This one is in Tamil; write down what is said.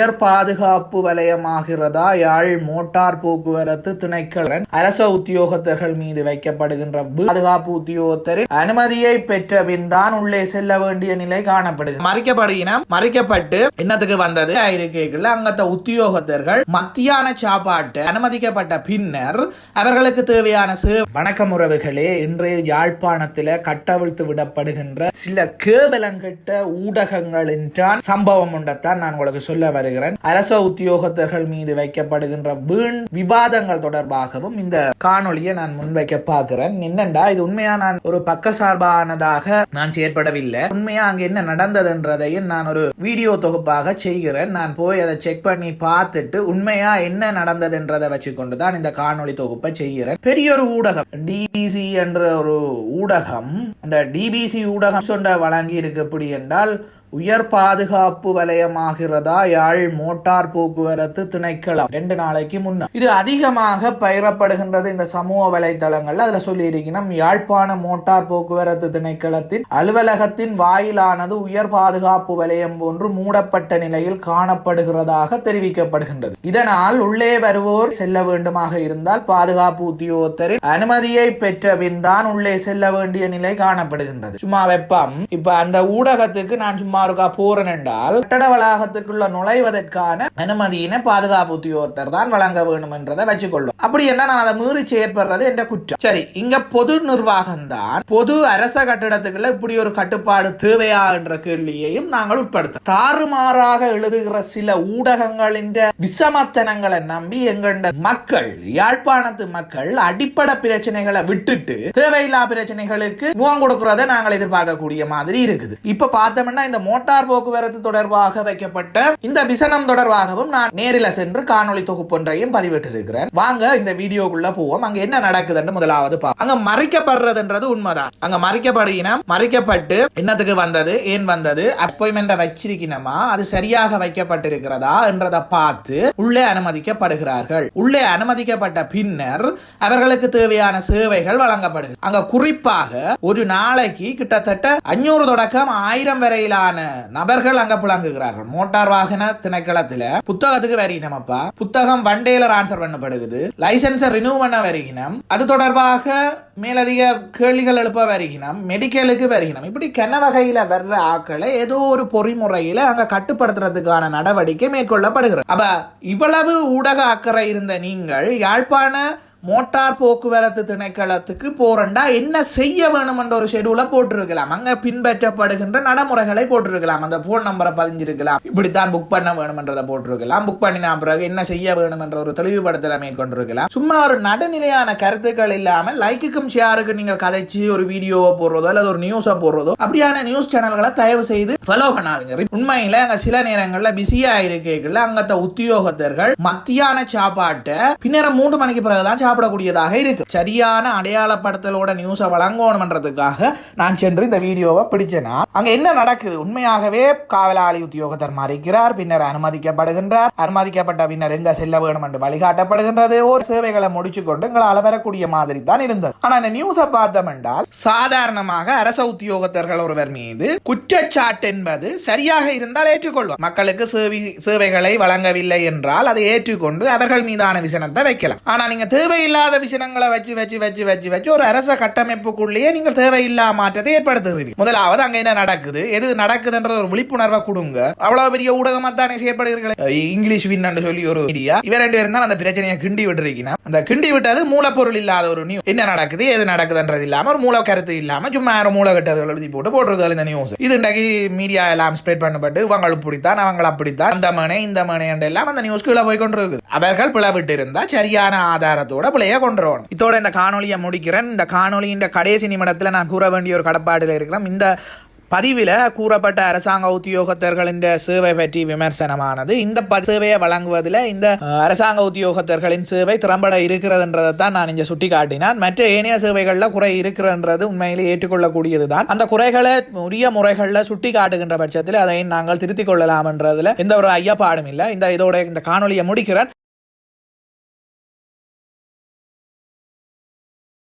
உயர் பாதுகாப்பு வலயமாகிறதா? யாழ் மோட்டார் போக்குவரத்து திணைக்களன் அரச உத்தியோகத்தர்கள் மீது வைக்கப்படுகின்ற பாதுகாப்பு உத்தியோகத்தரின் அனுமதியை பெற்ற பின் தான் உள்ளே செல்ல வேண்டிய நிலை காணப்படுகிறது. மறைக்கப்படுகினம் மறைக்கப்பட்டு என்னத்துக்கு வந்தது? இருக்கைகள் அங்கத்த உத்தியோகத்தர்கள் மத்தியான சாப்பாட்டு அனுமதிக்கப்பட்ட பின்னர் அவர்களுக்கு தேவையான சே- வணக்கம் உறவுகளே இன்றைய யாழ்ப்பாணத்தில் கட்டவிழ்த்து விடப்படுகின்ற சில கேவலங்கெட்ட ஊடகங்களின் சம்பவம் உண்டத்தான் நான் உங்களுக்கு சொல்ல வருகிறேன் அரச உத்தியோகத்தர்கள் மீது வைக்கப்படுகின்ற வீண் விவாதங்கள் தொடர்பாகவும் இந்த காணொலியை நான் முன்வைக்க பார்க்கிறேன். என்னண்டா இது உண்மையா? நான் ஒரு பக்கசார்பானதாக நான் செயற்படவில்லை. உண்மையா அங்க என்ன நடந்ததுன்றதையும் நான் ஒரு வீடியோ தொகுப்பாக செய்கிறேன். நான் போய் அதை செக் பண்ணி பார்த்துட்டு உண்மையா என்ன நடந்ததுன்றதை வச்சுக்கொண்டு தான் இந்த காணொலி தொகுப்பை செய்கிறேன். பெரிய ஒரு ஊடகம் டிபிசி என்ற ஒரு ஊடகம் அந்த டிபிசி ஊடகம் சொன்ன வழங்கி இருக்கு எப்படி என்றால் உயர் பாதுகாப்பு வலயமாகிறதா? யாழ் மோட்டார் போக்குவரத்து திணைக்களம். ரெண்டு நாளைக்கு முன்ன. இது அதிகமாக பயிரப்படுகின்றது இந்த சமூக வலைதளங்கள்ல அதுல சொல்லி இருக்கணும் யாழ்ப்பாண மோட்டார் போக்குவரத்து திணைக்களத்தின் அலுவலகத்தின் வாயிலானது உயர் பாதுகாப்பு வலயம் போன்று மூடப்பட்ட நிலையில் காணப்படுகிறதாக தெரிவிக்கப்படுகின்றது. இதனால் உள்ளே வருவோர் செல்ல வேண்டுமாக இருந்தால் பாதுகாப்பு உத்தியோகத்தரின் அனுமதியை பெற்ற பின் தான் உள்ளே செல்ல வேண்டிய நிலை காணப்படுகின்றது. சும்மா வெப்பம். இப்ப அந்த ஊடகத்துக்கு நான் சும்மா சுமாருக்கா போறேன் என்றால் கட்டட வளாகத்துக்குள்ள நுழைவதற்கான அனுமதியினை பாதுகாப்பு உத்தியோகத்தர் தான் வழங்க வேண்டும் என்றதை வச்சுக்கொள்வோம் அப்படி என்ன நான் அதை மீறி செயற்படுறது என்ற குற்றம். சரி இங்க பொது நிர்வாகம் தான் பொது அரச கட்டிடத்துக்குள்ள இப்படி ஒரு கட்டுப்பாடு தேவையா என்ற கேள்வியையும் நாங்கள் உட்படுத்த தாறுமாறாக எழுதுகிற சில ஊடகங்களின் விசமத்தனங்களை நம்பி எங்கண்ட மக்கள் யாழ்ப்பாணத்து மக்கள் அடிப்படை பிரச்சனைகளை விட்டுட்டு தேவையில்லா பிரச்சனைகளுக்கு முகம் கொடுக்கறத நாங்கள் எதிர்பார்க்கக்கூடிய மாதிரி இருக்குது. இப்ப பார்த்தோம்னா இந்த மோட்டார் போக்குவரத்து தொடர்பாக வைக்கப்பட்ட இந்த விசனம் தொடர்பாகவும் நான் நேரில் சென்று காணொளி தொகுப்பொன்றையும் பதிவிட்டிருக்கிறேன். வாங்க இந்த வீடியோக்குள்ள போவோம். அங்க என்ன நடக்குதுன்னு முதலாவது அங்க மறைக்கப்படுறதுன்றது உண்மைதான். அங்க மறைக்கப்படுகினம் மறைக்கப்பட்டு என்னத்துக்கு வந்தது ஏன் வந்தது அப்பாயின்மெண்ட் வச்சிருக்கணுமா அது சரியாக வைக்கப்பட்டிருக்கிறதா என்றதை பார்த்து உள்ளே அனுமதிக்கப்படுகிறார்கள். உள்ளே அனுமதிக்கப்பட்ட பின்னர் அவர்களுக்கு தேவையான சேவைகள் வழங்கப்படுது. அங்க குறிப்பாக ஒரு நாளைக்கு கிட்டத்தட்ட அஞ்சூறு தொடக்கம் ஆயிரம் வரையிலான நபர்கள் அங்க புழங்குகிறார்கள் மோட்டார் வாகன திணைக்களத்துல புத்தகத்துக்கு வரினமப்பா புத்தகம் வண்டேல டேலர் ஆன்சர் பண்ணப்படுகிறது. லைசன்ஸை ரினியூ பண்ண வருகினம். அது தொடர்பாக மேலதிக கேள்விகள் எழுப்ப வருகினம். மெடிக்கலுக்கு வருகினம். இப்படி கென்ன வகையில வர்ற ஆக்களை ஏதோ ஒரு பொறிமுறையில அங்க கட்டுப்படுத்துறதுக்கான நடவடிக்கை மேற்கொள்ளப்படுகிறது. அப்ப இவ்வளவு ஊடக அக்கறை இருந்த நீங்கள் யாழ்ப்பாண மோட்டார் போக்குவரத்து திணைக்களத்துக்கு போறண்டா என்ன செய்ய வேணுமென்ற ஒரு ஷெடியூலை போட்டிருக்கலாம். அங்க பின்பற்றப்படுகின்ற நடைமுறைகளை போட்டிருக்கலாம். அந்த போன் நம்பரை பதிஞ்சிருக்கலாம். இப்படித்தான் புக் பண்ண வேணும்ன்றதை போட்டிருக்கலாம். புக் பண்ணின பிறகு என்ன செய்ய வேணும் என்ற ஒரு தெளிவுபடுத்தலை மேற்கொண்டிருக்கலாம். சும்மா ஒரு நடுநிலையான கருத்துக்கள் இல்லாமல் லைக்குக்கும் ஷேருக்கு நீங்கள் கதைச்சு ஒரு வீடியோவை போடுறதோ அல்லது ஒரு நியூஸை போடுறதோ அப்படியான நியூஸ் சேனல்களை தயவு செய்து ஃபாலோ பண்ணாதீங்க. உண்மையில அங்க சில நேரங்களில் பிஸியா இருக்கல அங்கத்த உத்தியோகத்தர்கள் மத்தியான சாப்பாட்டை பின்னர் மூன்று மணிக்கு பிறகுதான் சாப்பிடக்கூடியதாக இருக்கு. சரியான அடையாளப்படுத்தலோட நியூஸை வழங்கணும்ன்றதுக்காக நான் சென்று இந்த வீடியோவை பிடிச்சேனா? அங்க என்ன நடக்குது? உண்மையாகவே காவலாளி உத்தியோகத்தர் மறைக்கிறார் பின்னர் அனுமதிக்கப்படுகின்றார். அனுமதிக்கப்பட்ட பின்னர் எங்க செல்ல வேணும் என்று வழிகாட்டப்படுகின்றது. ஒரு சேவைகளை முடிச்சு கொண்டு எங்களால் வரக்கூடிய மாதிரி தான் இருந்தது. ஆனா இந்த நியூஸை பார்த்தோம் என்றால் சாதாரணமாக அரச உத்தியோகத்தர்கள் ஒருவர் மீது குற்றச்சாட்டு என்பது சரியாக இருந்தால் ஏற்றுக்கொள்வோம். மக்களுக்கு சேவை சேவைகளை வழங்கவில்லை என்றால் அதை ஏற்றுக்கொண்டு அவர்கள் மீதான விசனத்தை வைக்கலாம். ஆனா நீங்க தேவையில்லாத விஷயங்களை வச்சு வச்சு வச்சு வச்சு வச்சு ஒரு அரச கட்டமைப்புக்குள்ளேயே நீங்கள் தேவையில்லா மாற்றத்தை ஏற்படுத்துகிறீர்கள். முதலாவது அங்க என்ன நடக்குது? எது நடக்குதுன்ற ஒரு விழிப்புணர்வை கொடுங்க. அவ்வளவு பெரிய ஊடகமாக தானே செய்யப்படுகிறீர்கள்? இங்கிலீஷ் வின்னு சொல்லி ஒரு மீடியா இவ ரெண்டு பேரும் தான் அந்த பிரச்சனையை கிண்டி விட்டுருக்கீங்க அந்த கிண்டி விட்டது மூலப்பொருள் இல்லாத ஒரு நியூஸ் என்ன நடக்குது? எது நடக்குதுன்றது இல்லாம ஒரு மூல கருத்து இல்லாம சும்மா யாரும் மூல கட்டதுகள் எழுதி போட்டு போட்டிருக்காரு இந்த நியூஸ் இது இன்றைக்கு மீடியா எல்லாம் ஸ்ப்ரெட் பண்ணப்பட்டு இவங்க இப்படித்தான் அவங்க அப்படித்தான் இந்த மனை இந்த மனை எல்லாம் அந்த நியூஸ் கீழே போய் கொண்டிருக்கு அவர்கள் பிளவிட்டு இருந்தா சரியான ஆதாரத்தோட பிள்ளைய கொண்டு இதோட இந்த காணொலியை முடிக்கிறேன். இந்த காணொலியின் கடைசி நிமிடத்தில் நான் கூற வேண்டிய ஒரு கடப்பாடில் இருக்கிறோம் இந்த பதிவில் கூறப்பட்ட அரசாங்க உத்தியோகத்தர்களின் சேவை பற்றி விமர்சனமானது. இந்த ப- சேவையை வழங்குவதில் இந்த அரசாங்க உத்தியோகத்தர்களின் சேவை திறம்பட இருக்கிறதுன்றதை தான் நான் இங்கே சுட்டி காட்டினான் மற்ற ஏனைய சேவைகளில் குறை இருக்கிறன்றது உண்மையிலே ஏற்றுக்கொள்ளக்கூடியது தான் அந்த குறைகளை உரிய முறைகளில் சுட்டி காட்டுகின்ற பட்சத்தில் அதை நாங்கள் திருத்திக் கொள்ளலாம் என்றதுல எந்த ஒரு ஐயப்பாடும் இல்லை. இந்த இதோட இந்த காணொலியை முடிக்கிறேன்.